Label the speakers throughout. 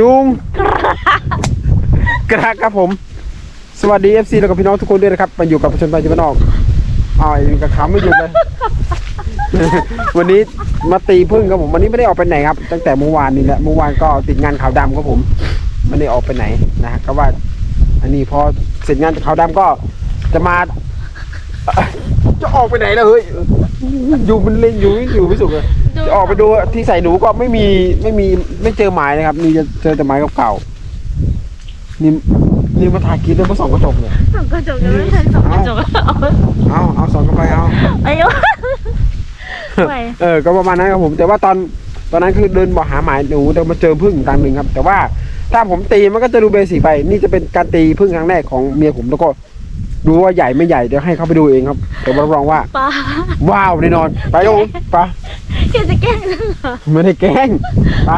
Speaker 1: จุงกระครับผม สวัสดี FC แล้วก็พี่น้องทุกคนด้วยนะครับมาอยู่กับประชนไปจีบานอกอ้าวยังกระขำไม่หยุดเลย วันนี้มาตีพึ่งครับผมวันนี้ไม่ได้ออกไปไหนครับ ตั้งแต่เมื่อวานนี้แหละเมื่อวานก็ติดงานขาวดำครับผมไม่ได้ออกไปไหนนะฮะก็ว่า อันนี้พอเสร็จงานขาวดำก็จะมาจะออกไปไหนแล้วเฮ้ยอยู่มันเล่นอยู่อยู่ไม่สุขเลย จะออกไปดูที่ใส่หนูก็ไม่มีไม่มีไม่เจอหมายนะครับนี่จะเจอแต่ไม้เก่าๆนี่นี่มาถ่ายคลิปแล้วมาส่องกระจกเนี่ย
Speaker 2: สองกระจกยังไม่ทันสองกระจกเอา
Speaker 1: เอาเอาส่องกันไปเอา
Speaker 2: อายุไป
Speaker 1: เออก็ประมาณนั้นครับผมแต่ว่าตอนตอนนั้นคือเดินบอกหาหมายหนูแต่มาเจอพึ่งกลางหนึ่งครับ แต่ว่าถ้าผมตีมันก็จะดูเบสิกไป นี่จะเป็นการตีพึ่งครั้งแรกของเมียผมแล้วก็ ดูว่าใหญ่ไม่ใหญ่เดี๋ยวให้เขาไปดูเองครับแต่รับรองว่า
Speaker 2: ป้า
Speaker 1: ว้าวแน่นอน ไปครับผมไป
Speaker 2: แกจะแกล้งฉันเหรอ
Speaker 1: ไม่ได้แกล้งไป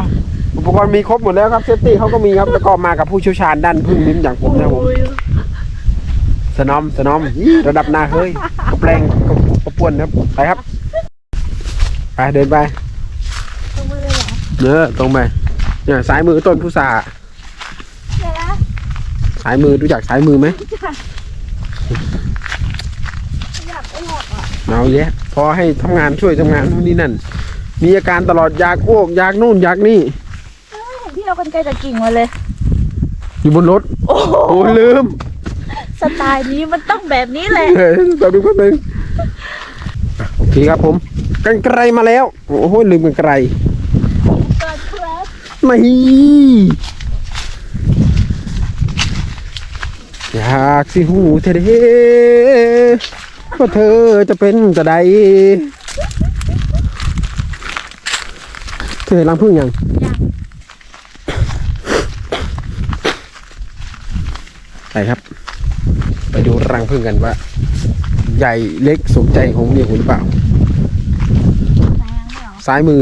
Speaker 1: อุปกรณ์มีครบหมดแล้วครับเซฟตี้เขาก็มีครับแล้วก็มากับผู้เชี่ยวชาญด้านพึ่งลิ้มอย่างผมนะครับผม
Speaker 2: โอ้ย
Speaker 1: สนอมสนอมระดับหน้าเฮ้ยกระแปลงกระกระปวนครับไปครับไปเดินไป
Speaker 2: ต้องมือเลยเหรอ
Speaker 1: เนื้อตรงไปเนี่ยสายมือต้นพุทรา
Speaker 2: เดี๋ยวนะ
Speaker 1: สายมือรู้จักสายมือไหม
Speaker 2: อยากไปหอกอะ
Speaker 1: เอาแยะพอให้ทำงานช่วยทำงานนู่นนี่นั่น มีอาการตลอดอยากอ้วกอยากนู่นอยากนี่
Speaker 2: เห็นพี่เราคนไกลจากกิ่งมาเลย
Speaker 1: อยู่บนรถ
Speaker 2: โอ้โห
Speaker 1: โอ้ลืม
Speaker 2: สไตล์นี้มันต้องแบบนี้แหละ
Speaker 1: เฮ้ยแป๊บนึงแป๊บนึงอะโอเคครับผมกันไกลมาแล้ว โอ้โหลืมกันไกล
Speaker 2: เกิดครับ
Speaker 1: ไม่ อยากสิหูเธอเด้ว่าเธอจะเป็นจะใดเธอเห็นรังพึ่งยัง
Speaker 2: ยัง
Speaker 1: ไปครับ ไปดูรังพึ่งกันว่า ใหญ่เล็กสมใจของเมียคุณหรือเปล่า
Speaker 2: ไหนยังไม่เหรอ
Speaker 1: ซ้ายมือ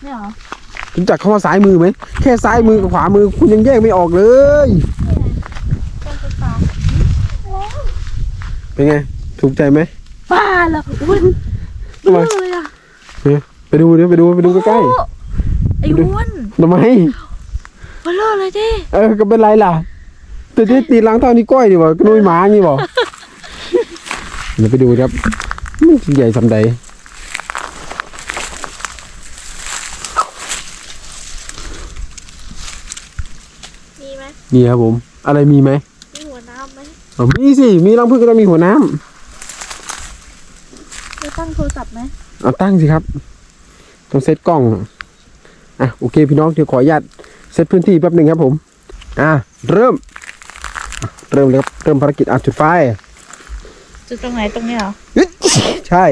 Speaker 2: ไม่เหรอ
Speaker 1: รู้จักคำว่าซ้ายมือไหม แค่ซ้ายมือกับขวามือคุณยังแยกไม่ออกเลย
Speaker 2: ต้นสตา
Speaker 1: เป็นไง ถูกใจไหม
Speaker 2: บ้าเหรออุ้ย
Speaker 1: ทำไม
Speaker 2: เลยอะ
Speaker 1: ไปดูดิไปดูไปดูใกล้
Speaker 2: โอ้ไอ้อ้วน
Speaker 1: ๆทำไม
Speaker 2: เบลอเลยดิ
Speaker 1: เออก็เป็นไรล่ะแต่ที่ตีหลังเท่านี้ก้อยดีกว่ากระนุยหมางี้บ่เดี๋ยวไปดูครับมันสิใหญ่สำใด
Speaker 2: มีไหม
Speaker 1: มีครับผม อะไรมีไหม
Speaker 2: มีหัวน้ำไห ม
Speaker 1: อ๋อมีสิ มีรังพึ่งก็ต้องมีหัวน้ำ
Speaker 2: จะตั้งโทรศัพท์ไหม
Speaker 1: เอาตั้งสิครับต้องเซตกล้อง อะโอเคพี่น้องเดี๋ยวขออนุญาตเซตพื้นที่แป๊บหนึ่งครับผม อะเริ่มอะเริ่มเลยครับเริ่มภารกิจอะจุดไฟ
Speaker 2: จุดตรงไหนตรงนี้เหรอ
Speaker 1: อึ๊ดใช่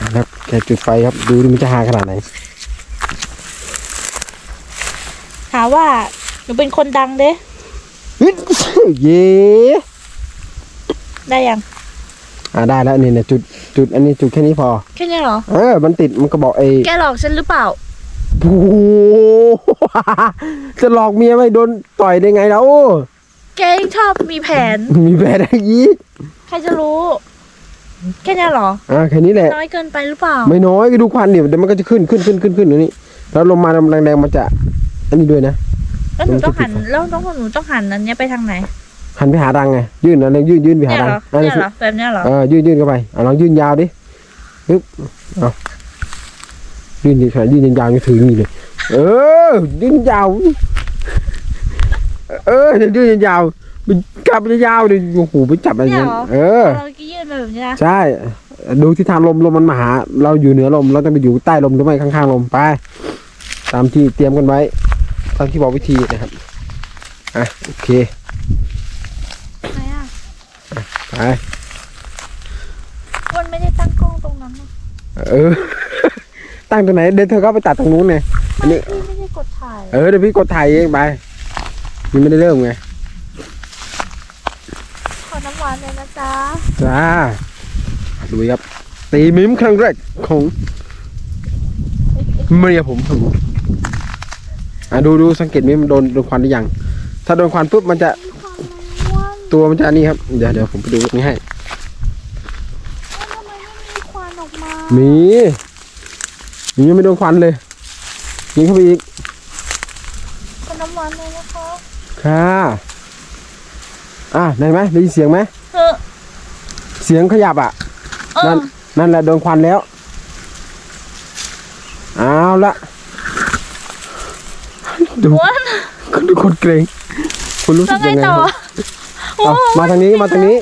Speaker 1: อะครับแค่จุดไฟครับดูดิมันจะหาขนาดไหน
Speaker 2: หาว่าหนูเป็นคนดังเด้
Speaker 1: อึ๊ด เย่
Speaker 2: ได้ยัง
Speaker 1: อะได้แล้วนี่เนี่ยจุดจุดอันนี้จุดแค่นี้พอ
Speaker 2: แค่นี้เหรอ
Speaker 1: เออ มันติดมันก็บอกไอ้
Speaker 2: แกหลอกฉันหรือเปล่า
Speaker 1: โอ้โหจะหลอกเมียไม่โดนต่อยได้ไงแล้ว
Speaker 2: แกยังชอบมีแผน
Speaker 1: มีแผลได้ยีก
Speaker 2: ใครจะรู้ แค่นี้เหรอ
Speaker 1: อะแค่นี้แหละ
Speaker 2: น้อยเกินไปหรือเปล่า
Speaker 1: ไม่น้อยก็ดูควันเดี๋ยวเดี๋ยวมันก็จะขึ้นขึ้นขึ้นขึ้นขึ้นอย่างนี้ แล้วลมมาแรงๆมันจะ อันนี้ด้วยนะ
Speaker 2: แล้วหนูต้องหันแล้วต้องหนูต้องหันอันเนี้ยไปทางไหน
Speaker 1: หันไปหารังไง ยื่นอะไรยื่นยื่นไปหา
Speaker 2: เนี่ย
Speaker 1: รัง
Speaker 2: เหรอ
Speaker 1: อะ
Speaker 2: เนี่ยเหรอแบบเนี้ยเหรอ
Speaker 1: เออยื่นยื่นเข้าไปอะลองยื่นยาวดิปึ๊บเอายื่นดิยื่นยาวๆยังถืออย่างนี้เลย เออ ยื่นยาว เออเดี๋ยวยื่นยาวมันกลับยาวๆดิโอ้โหไปจับอะไรอย่างเงี้ยเออ
Speaker 2: เราก็ยื่นมาแบบนี้นะ
Speaker 1: ใช่ดูทิศทางลมลมมันมาหา เราอยู่เหนือลมเราต้องไปอยู่ใต้ลมหรือไม่ข้างๆลมไป ตามที่เตรียมกันไว้ ตามที่บอกวิธีนะครับอะโอเค
Speaker 2: ไหนอะ
Speaker 1: ไป
Speaker 2: คนไม่ได้ตั้งกล้องตรงนั้นนะ
Speaker 1: เออ ตั้งตรงไหนเดี๋ยวเธอก็ไปตัดตรงนู้นไงอันนี้
Speaker 2: พี่ไม่ได้กดถ่าย
Speaker 1: เออเดี๋ยวพี่กดถ่ายเองไปยังไม่ได้เริ่มไง
Speaker 2: ขอน้ำหวานเลยนะจ๊ะ
Speaker 1: จ้าดูครับตีมิมครั้งแรกของเมียผมครับผม อะดูดูสังเกตมิมโดนโดนควันหรือยัง ถ้าโดนควันปุ๊บมันจะ
Speaker 2: ความมันอ้วน
Speaker 1: ตัวมันจะอันนี้ครับ เดี๋ยวเดี๋ยวผมไปดูนี่ให้
Speaker 2: แล้วทำไมไม่มีควันออกมา
Speaker 1: มีมียังไม่โดนควันเลยยิงเข้าไปอีก
Speaker 2: ขนมหวานเลยนะคะ
Speaker 1: ค่ะ อะได้ไหมได้ยินเสียงไหม
Speaker 2: เออ
Speaker 1: เสียงขยับอะ
Speaker 2: เอ
Speaker 1: นั่
Speaker 2: อน
Speaker 1: นั่นแหละโดนควันแล้ว เอาละ ดู
Speaker 2: อ้วน
Speaker 1: ดูคนเกรงคุณรู้สึ
Speaker 2: แล้ว
Speaker 1: ก
Speaker 2: ไง
Speaker 1: ยังไง
Speaker 2: ต่อ
Speaker 1: ครับ
Speaker 2: โอ้
Speaker 1: เอามาทางนี้มาทางนี้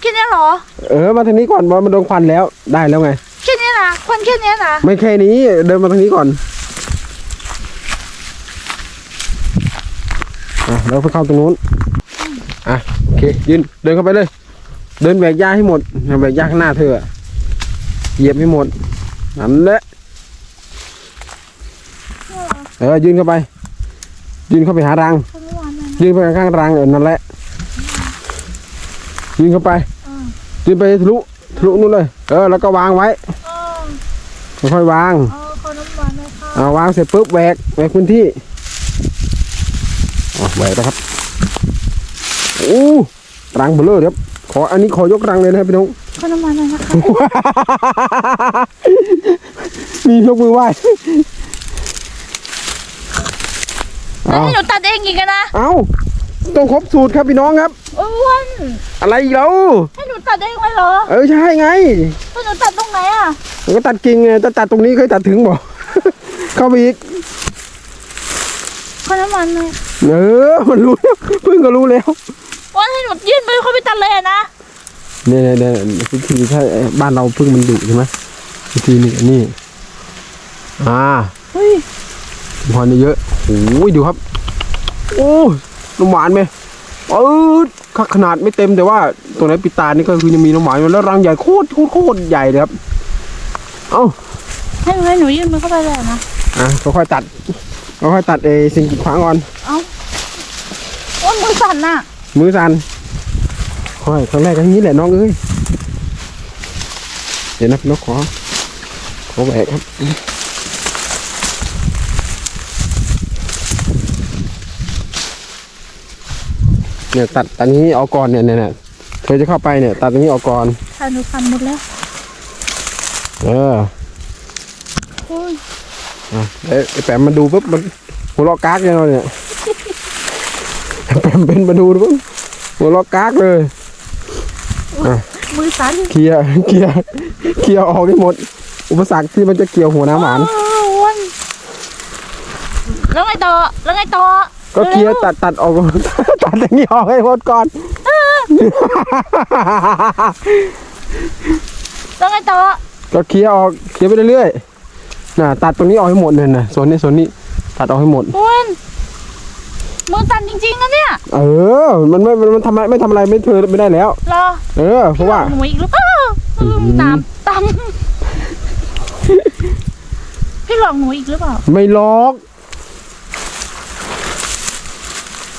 Speaker 2: แค่เนี้ยเหรอ
Speaker 1: เออมาทางนี้ก่อนว่ามันโดนควันแล้วได้แล้วไง
Speaker 2: แค่เนี้ยนะควันแค่เนี้ยนะ
Speaker 1: ไม่แค่นี้เดินมาทางนี้ก่อนอะแล้วไปเข้าตรงนู้นอะโอเคยืนเดินเข้าไปเลย เดินแบกหญ้าให้หมดแบกหญ้าข้างหน้าเธออะเหยียบให้หมดนั่นแหละเออยืนเข้าไป ยืนเข้าไปหารัง
Speaker 2: ขนมหวานเลยนะ
Speaker 1: ยืนไปข้างๆรังเออนั่นแหละ ยืนเข้าไป
Speaker 2: เออ
Speaker 1: ยืนไปทะลุทะลุนู่นเลย เออ แล้วก็วางไว้
Speaker 2: เออ
Speaker 1: ค่อยๆวาง
Speaker 2: เออขนมหวานเลยค่ะ
Speaker 1: เอาวางเสร็จปุ๊บแหวกแหวกพื้นที่อะแหวกนะครับโอ้รังเบลเลอร์ครับขออันนี้ขอยกรังเลยนะครับพี่น้อง
Speaker 2: ขนมหวานเลยนะคะ
Speaker 1: มียกมือไหว้
Speaker 2: แล้ว
Speaker 1: เอา
Speaker 2: ให้หนูตัดเองอีกอะนะ
Speaker 1: เอาต้องครบสูตรครับพี่น้องครับ
Speaker 2: อ้วน
Speaker 1: อะไรอีกแล้ว
Speaker 2: ให้หนูตัดเองเลยเหรอ
Speaker 1: เออใช่ไง
Speaker 2: ให้หนูตัดตรงไหนอะ
Speaker 1: มันก็ตัดกิ่งไงจะตัดตรงนี้เคยตัดถึงบ่ เข้าไปอีก
Speaker 2: ขนมหวานเลย
Speaker 1: เออ มันรู้แล้วเพิ่งก็รู้แล้ว
Speaker 2: อ้วนให้หนูยื่นไปเข้าไปตัดเลยอะนะ
Speaker 1: เนี่ยเนี่ยเนี่ยวิธีถ้าไอ้บ้านเราพึ่งมันดุใช่ไหมวิธีนี้อันนี้อ่า
Speaker 2: เฮ้ย
Speaker 1: พอนี่เยอะโอ้ยดูครับ โอ้น้ำหวานไหมเออขนาดไม่เต็มแต่ว่าตัวไหนปิดตานี่ก็คือยังมีน้ำหวานอยู่แล้วรังใหญ่โคตรโคตรโคตรใหญ่เลยครับ เอ้า
Speaker 2: ให้หนูให้หนูยื่นไปเข้าไปเลยอะนะ
Speaker 1: อะค่อยๆตัดค่อยๆตัดเอสิ่งกีดขวางก่อน
Speaker 2: อ้วนมือสั่นน่ะ
Speaker 1: มือสั่นค่อยครั้งแรกก็อย่างนี้แหละน้องเอ้ยเดี๋ยวนะพี่นกขอขอแหวกครับ เนี่ยตัดตัดนี้ออกก่อนเนี่ยเนี่ยเนี่ยเธอจะเข้าไปเนี่ย ตัดตรงนี้ออกก่อน
Speaker 2: ค่ะหนูทำหมดแล้ว
Speaker 1: เออ
Speaker 2: โอ้ย
Speaker 1: อะเอ้ยไอ้แปมมาดูปุ๊บมันหัวเราะกากเลยเนาะเนี่ยไอ้แปมเป็นมาดูปุ๊บหัวเราะกากเลย
Speaker 2: มือสั่น
Speaker 1: เคลียร์เคลียร์เคลียร์ออกให้หมด อุปสรรคที่มันจะเกี่ยวหัวน้ำหวาน
Speaker 2: อ้าวอ้วนแล้วไงต่อแล้วไงต่อ
Speaker 1: ก็เคลียร์ตัดตัดออกตัด อย่างนี้ออกให้หมดก่อน
Speaker 2: แล้วไงต่อ
Speaker 1: ก็เคลียร์ออกเคลียร์ไปเรื่อยๆน่ะตัดตรงนี้ออกให้หมดเลยนะส่วนนี้ส่วนนี้ตัดออกให้หมด
Speaker 2: อ้วนมือสั่นจริงๆนะเนี่ย
Speaker 1: เออ มันไม่มันมันทำอะไรไม่ทำอะไรไม่เธอไม่ได้แล้ว
Speaker 2: รอ
Speaker 1: เออ เพราะว่า
Speaker 2: หนูอีกหรือเปล่าอืมน้ำตำพี่หลอกหนูอีกหรือเปล่า
Speaker 1: ไม่ล็อก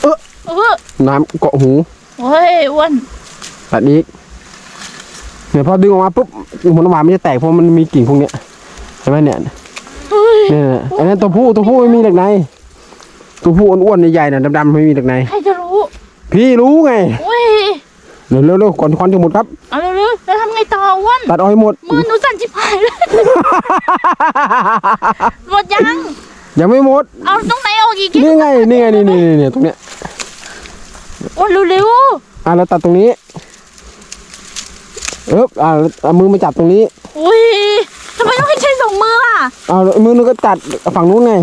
Speaker 2: เออ
Speaker 1: น้ำเกาะหู
Speaker 2: โอ้ยอ้วน
Speaker 1: ตัดอีกเนี่ยพอดึงออกมาปุ๊บหัวน้ำหวานมันจะแตกเพราะมันมีกิ่งพวกเนี้ยเห็นไหมเนี่ย
Speaker 2: เฮ้ย
Speaker 1: เนี่ยอันนี้นตัวผู้ตัวผู้ไม่มีเหล็กในตัวผู้อ้วนๆใหญ่ๆน่ะดำๆไม่มีเหล็กใน
Speaker 2: ใครจะรู้
Speaker 1: พี่รู้ไง
Speaker 2: โอ้ย
Speaker 1: เร็วๆเร็วๆก่อนควันจะหมดครับ
Speaker 2: เอาเร็วๆแล้วทำไงต่ออ้วน
Speaker 1: ตัดเอาให้หมด
Speaker 2: มือหนูสั่นจิบหายเลยหมดยัง
Speaker 1: ยังไม่หมด
Speaker 2: เอาตรงไหนออกอีก
Speaker 1: นี่ไงนี่ไงนี่นี่นี่นี่ตรงเนี้ย
Speaker 2: อ้วนเร็ว
Speaker 1: อะเราตัดตรงนี้เอ๊บอะเอามือมาจับตรงนี้
Speaker 2: ๆอุ้ยทำไมต้องให้ใช้สองมืออะ
Speaker 1: เอามือนึงก็จัดฝั่งนู้นไง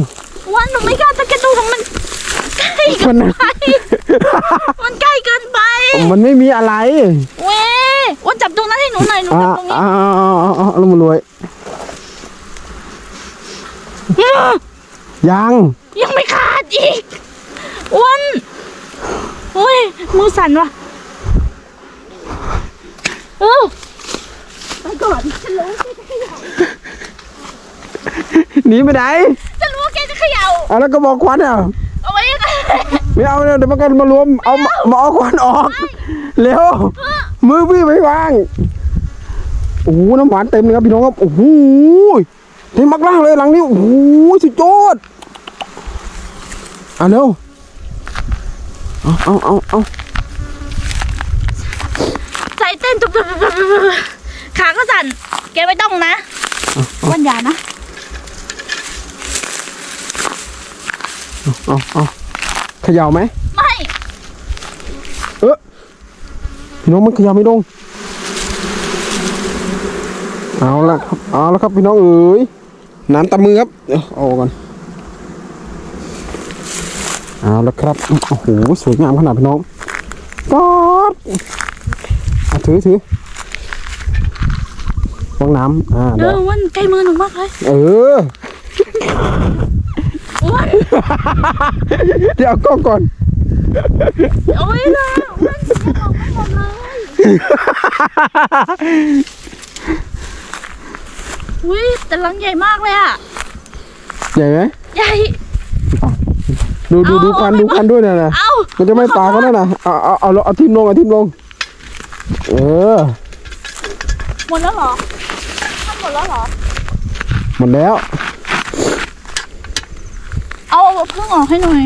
Speaker 2: อ้วนหนูไม่กล้าจะกระดูกมันใกล้เกินไป มันใกล้เกินไป
Speaker 1: มันไม่มีอะไร
Speaker 2: เว้ยอ้วนจับตรงนั้นให้หนูหน่อยหนู
Speaker 1: อ่า
Speaker 2: จับตรงนี้
Speaker 1: อ่าอ่าอ่าอ่าแล้วมันรวยยัง
Speaker 2: ยังไม่ขาดอีกอ้วน โอ้ย มือสั่นว่ะเออมาก่อนฉันรู้
Speaker 1: หนีไปไหน
Speaker 2: ฉันรู้ว่าแกจะเขย่า
Speaker 1: อะแล้วก็บอกควันอะ
Speaker 2: เอาไว้ยังไง
Speaker 1: ไม่เอาเดี๋ยวมันกันมารวมเอามามาเอาควันออกเร็วมือพี่ไม่วางโอ้โหน้ำหวานเต็มเลยครับพี่น้องครับโอ้โหเต็มมากล่างเลยหลังนี้โอ้โหสุดยอดอะเร็ว เอาเอาเอาเอา
Speaker 2: ใจเต้นตุบๆๆๆขาก็สั่น แกไม่ต้องนะอ้วันอย่านะ
Speaker 1: เอาเอาเขย่าไหม
Speaker 2: ไม่
Speaker 1: เออพี่น้องมันเขย่าไม่ลง เอาละครับ เอาละครับพี่น้องเอ๋ยน้ำตามือครับ เดี๋ยวเอาออกก่อน เอาละครับ โอ้โห สวยงามขนาดพี่น้องป๊อดเอาถือถือฟองน้ำอ่า
Speaker 2: เอ
Speaker 1: เดี๋ยว
Speaker 2: อวันใกล้มือหนูมากเลย
Speaker 1: เออ
Speaker 2: อ้วน
Speaker 1: เดี๋ยวเอากล้องก่อน
Speaker 2: โอ้ยนะอ้วนจะบอกไม่หมดเลยอุ้ยแต่ลังใหญ่มากเลยอะ
Speaker 1: ใหญ่ไหม
Speaker 2: ใหญ่
Speaker 1: ดูดู
Speaker 2: เอา
Speaker 1: ดูควัน
Speaker 2: เอาไป
Speaker 1: ดูควันด้วยนะนะ
Speaker 2: เอ้า
Speaker 1: มันจะไม่ปลาเขาแล้วนะเอาเอาเอาเอาทิมลงเอาทิมลง เออ
Speaker 2: หมดแล้วเหรอทำหมดแล้วเหรอ
Speaker 1: หมดแล้ว
Speaker 2: เอาเอาเพิ่งออกให้หน่อย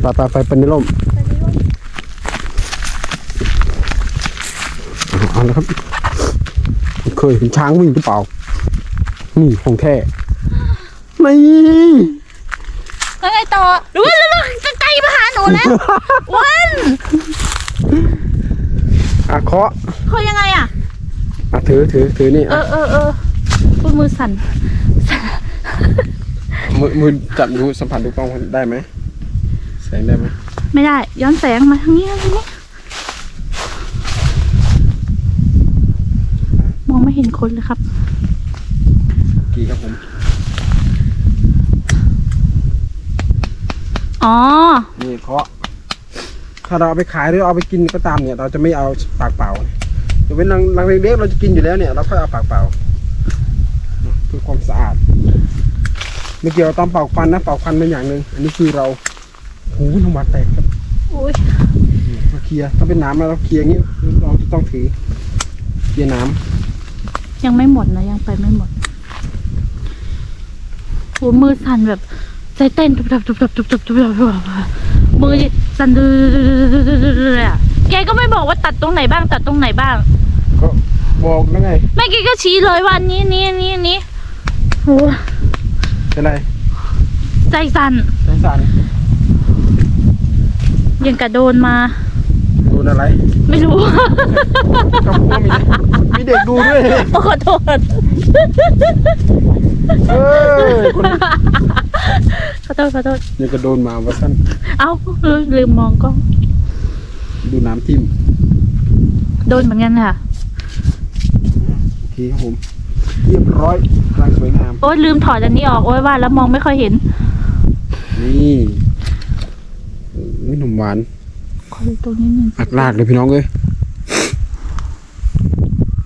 Speaker 1: ไปไปไปเป็นในร่มเอาเอาแล้วครับเคยเห็นช้างวิ่งหรือเปล่า นี่ของแท้นี่
Speaker 2: แล้วไงต่อดูว่าแล้วจะไกลมาหาหนูแล้ววัน
Speaker 1: อะเคาะ
Speaker 2: เขายังไงอะ
Speaker 1: อะถือถือถือนี่
Speaker 2: เอ
Speaker 1: อะ
Speaker 2: อเออเออพูดมือสั่น
Speaker 1: มือมือจับดูสัมผัสดูกล้องได้ไหมแสงได้ไหม
Speaker 2: ไม่ได้ ย้อนแสงมาทางนี้ทางนี้มองไม่เห็นคนเลยครับ
Speaker 1: กี่ครับผม
Speaker 2: อ๋อ
Speaker 1: นี่เคาะถ้าเราเอาไปขายหรือเอาไปกินก็ตามเนี่ย เราจะไม่เอาปากเปล่าจะเป็นรังรังเล็กๆเราจะกินอยู่แล้วเนี่ยเราค่อยเอาปากเปล่าเพื่อความสะอาดไม่เกี่ยวกับตอนเป่าควันนะเป่าควันเป็นอย่างหนึ่งอันนี้คือเราหูน้ำมันแตกครับ
Speaker 2: อุ้ย
Speaker 1: เราเคลียร์ถ้าเป็นน้ำแล้วเราเคลียร์อย่างนี้เราจะต้องถือเคลียร์น้
Speaker 2: ยังไม่หมดนะยังไปไม่หมดโหมือสั่นแบบ ใจเต้นตุบตับตุบตับตุบตับตุบตับตุบตับมือสั่นเลยอะแกก็ไม่บอกว่าตัดตรงไหนบ้าง ตัดตรงไหนบ้างำ
Speaker 1: ก็บอกแล้วไง
Speaker 2: ไม่แกก็ชี้เลยว่านี้นี้นี้นี้โห
Speaker 1: เป็นไร
Speaker 2: ใจสั่น
Speaker 1: ใจสั่น
Speaker 2: ยังกระโดนมา
Speaker 1: โดนอะไร
Speaker 2: ไม่รู้
Speaker 1: กับพวกมีมีเด็กดูด้วยเนี่ย
Speaker 2: ขอโทษ
Speaker 1: เออคน
Speaker 2: ขอ โทษขอโทษ
Speaker 1: เนี่ยก็โดนมาว่าสั้น
Speaker 2: เอ้าลืมลืมมองกล้อง
Speaker 1: ดูน้ำทิ่ม
Speaker 2: โดนเหมือนกันค่ะ
Speaker 1: โอเคครับผมเรียบร้อยกำลังสวยงาม
Speaker 2: โอ๊ยลืมถอดอันนี้ออกโอ๊ยว่าแล้วมองไม่ค่อยเห็น
Speaker 1: นี่นี่หนุ่มหวาน
Speaker 2: ขอดูตรงนี้หนึ่ง
Speaker 1: อักลากเลยพี่น้องเอ้ย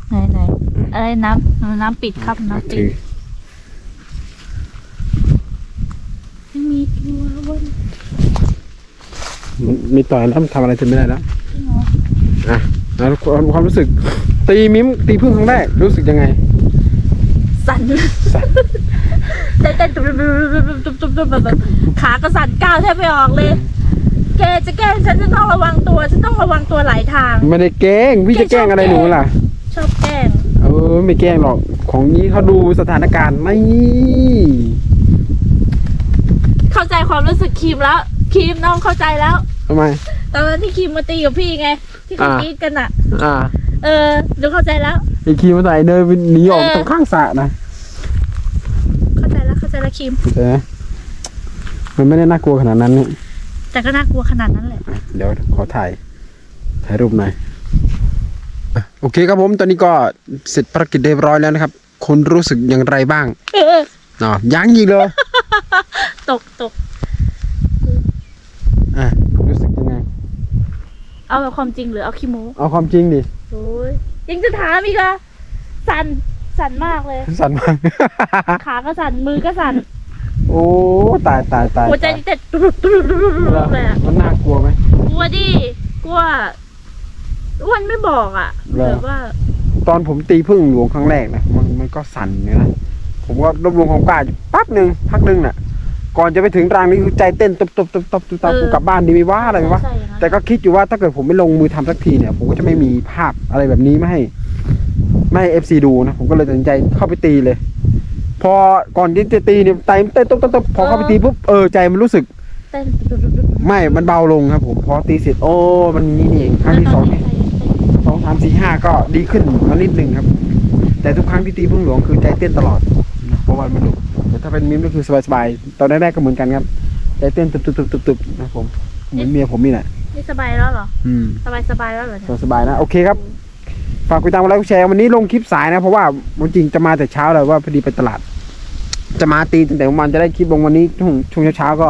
Speaker 2: ไหนไหนอะไรน้ำน้ำปิดครับน้ำปิ
Speaker 1: ถื
Speaker 2: ด
Speaker 1: อ
Speaker 2: ไม่ มีตัวบน
Speaker 1: มันมีต่อยแล้วมันทำอะไรจะไม่ได้แล้ว
Speaker 2: จริงเหรอ
Speaker 1: อะแล้วความความรู้สึก ตีมิ้มตีพึ่งครั้งแรกรู้สึกยังไง
Speaker 2: สั่น
Speaker 1: สั่น
Speaker 2: ใจเต้นตุบตุบตุบตุบตุบแบบแบบขาก็สั่นก้าวแทบไม่ออกเลยแกจะแกล้งฉันจะต้องระวังตัวฉันต้องระวังตัวหลายทาง
Speaker 1: ไม่ได้แกล้งพี่จะแกล้งอะไรหนูล่ะ
Speaker 2: ชอบแกล้ง
Speaker 1: เออไม่แกล้งหรอกของนี้เขาดูสถานการณ์ไม่
Speaker 2: เข้าใจ ความรู้สึกครีมแล้วครีมน้องเข้าใจแล้ว
Speaker 1: ทำไม
Speaker 2: ตอนนั้นที่ครีมมาตีกับพี่ไง ที่เขา
Speaker 1: อ่า
Speaker 2: กรีดกันอะ
Speaker 1: อ่า
Speaker 2: เออดูเข้าใจแล้ว
Speaker 1: ไอ้คีมาใส่เดินไปหนีออก
Speaker 2: เออ
Speaker 1: ตรงข้างสระนะ
Speaker 2: เข้าใจแล้วเข้าใจแล้วครีม
Speaker 1: เข้าใจไหมมันไม่ได้น่ากลัวขนาดนั้นนี่
Speaker 2: แต่ก็น่ากลัวขนาดนั้นแหละ
Speaker 1: อะเดี๋ยวขอถ่าย ถ่ายรูปหน่อยอะโอเคครับผม ตอนนี้ก็เสร็จภารกิจเรียบร้อยแล้วนะครับ คุณรู้สึกอย่างไรบ้าง
Speaker 2: เออ
Speaker 1: อ๋อยังอีกเลย
Speaker 2: ตกตก
Speaker 1: อะรู้สึกยังไง
Speaker 2: เอาแบบความจริงหรือเอาขี้โม้
Speaker 1: เอาความจริงดิ
Speaker 2: โอ้ยยังจะถามอีกเหรอสั่นสั่นมากเลย
Speaker 1: สั่นมาก
Speaker 2: ขาก็สั่นมือก็สั่น
Speaker 1: โอ้ตายตายตาย
Speaker 2: หัวใจ
Speaker 1: ตาย
Speaker 2: นี่เต้นตุ๊บตุ๊บตุ๊บตุ๊บตุ๊บเลยอะ
Speaker 1: มันน่ากลัวไหม
Speaker 2: กลัวดิกลัวอ้วนไม่บอกอะ
Speaker 1: เหรอ
Speaker 2: แบบว่า
Speaker 1: ตอนผมตีพึ่งหลวงครั้งแรกนะมันมันก็สั่นอยู่นะผมก็รวบรวมความกล้าอยู่แป๊บหนึ่งพักหนึ่งน่ะ ก่อนจะไปถึงรังนี้คือใจเต้นตุบตุบตุบตุบตุบตุบกูกลับบ้านดีไหมว่าอะไรวะ
Speaker 2: ใช่อย่างนั้น
Speaker 1: แต่ก็คิดอยู่ว่าถ้าเกิดผมไม่ลงมือทำสักทีเนี่ย ผมก็จะไม่มีภาพอะไรแบบนี้ไม่ให้ ไม่ให้เอฟซีดูนะ ผมก็เลยตัดสินใจเข้าไปตีเลย พอก่อนที่จะตีเนี่ยใจมันเต้นตุ๊บตุ๊บตุ๊บพอเข้าไปตีปุ๊บเออใจมันรู้สึก
Speaker 2: เต้นตุ๊บตุ๊บตุ๊บตุ๊บ
Speaker 1: ไม่ มันเบาลงครับ ผมพอตีเสร็จโอ้มันนี่นี่เองครั้งที่สองนี่สองสามสี่ห้าก็ดีขึ้นมานิดหนึ่งครับ แต่ทุกครั้งที่ตีพึ่งหลวงคือใจเต้นตลอดนะเพราะว่ามันหลุด แต่ถ้าเป็นมิมก็คือสบายๆ ตอนแรกๆก็เหมือนกันครับใจเต้นตุบตุบตุบตุบตุบนะครับผมเหมือนเมียผมนี่แหละ
Speaker 2: นี่สบายแล้วเหรอ
Speaker 1: อืม
Speaker 2: สบายสบายแล้วเหรอเนี่ย
Speaker 1: สบายๆนะ โอเคครับ ฝากกดติดตามกดไลค์กดแชร์วันนี้ลงคลิปสายนะ เพราะว่าวันจริงจะมาแต่เช้าเลยว่าพอดีไปตลาด จะมาตีตั้งแต่วันจะได้คลิปลงวันนี้ช่วงช่วงเช้าๆก็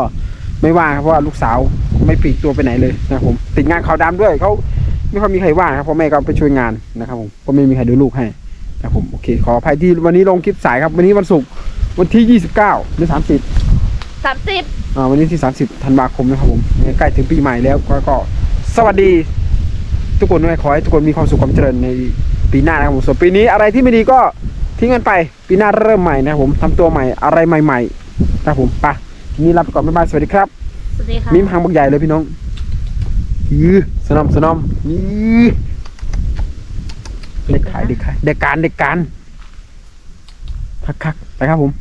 Speaker 1: ไม่ว่างครับเพราะว่าลูกสาวไม่ปลีกตัวไปไหนเลยนะครับผมติดงานเขาวดำด้วยเขาไม่ค่อยมีใครว่างครับเพราะแม่ก็ไปช่วยงานนะครับผมก็ไม่มีใครดูลูกให้นะครับผมโอเคขออภัยที่วันนี้ลงคลิปสายครับวันนี้วันศุกร์ วันที่ 29หรือ30
Speaker 2: สามสิบ
Speaker 1: อ่าวันนี้ที่ 30ธันวาคมนะครับผมใกล้ถึงปีใหม่แล้วก็ก็สวัสดี ทุกคนด้วยขอให้ทุกคนมีความสุขความเจริญในปีหน้านะครับผมส่วนปีนี้อะไรที่ไม่ดีก็ทิ้งกันไป ปีหน้าเริ่มใหม่นะครับผมทำตัวใหม่อะไรใหม่ๆนะครับผมไปทีนี้ลาไปก่อนบ๊ายบายสวัสดีครับ
Speaker 2: สวัสดีค่ะ
Speaker 1: มิมหางบักใหญ่เลยพี่น้องยือสนอมสนอมยือเด็กขายเด็กขายเด็กการเด็กการคักคักๆไปครับผม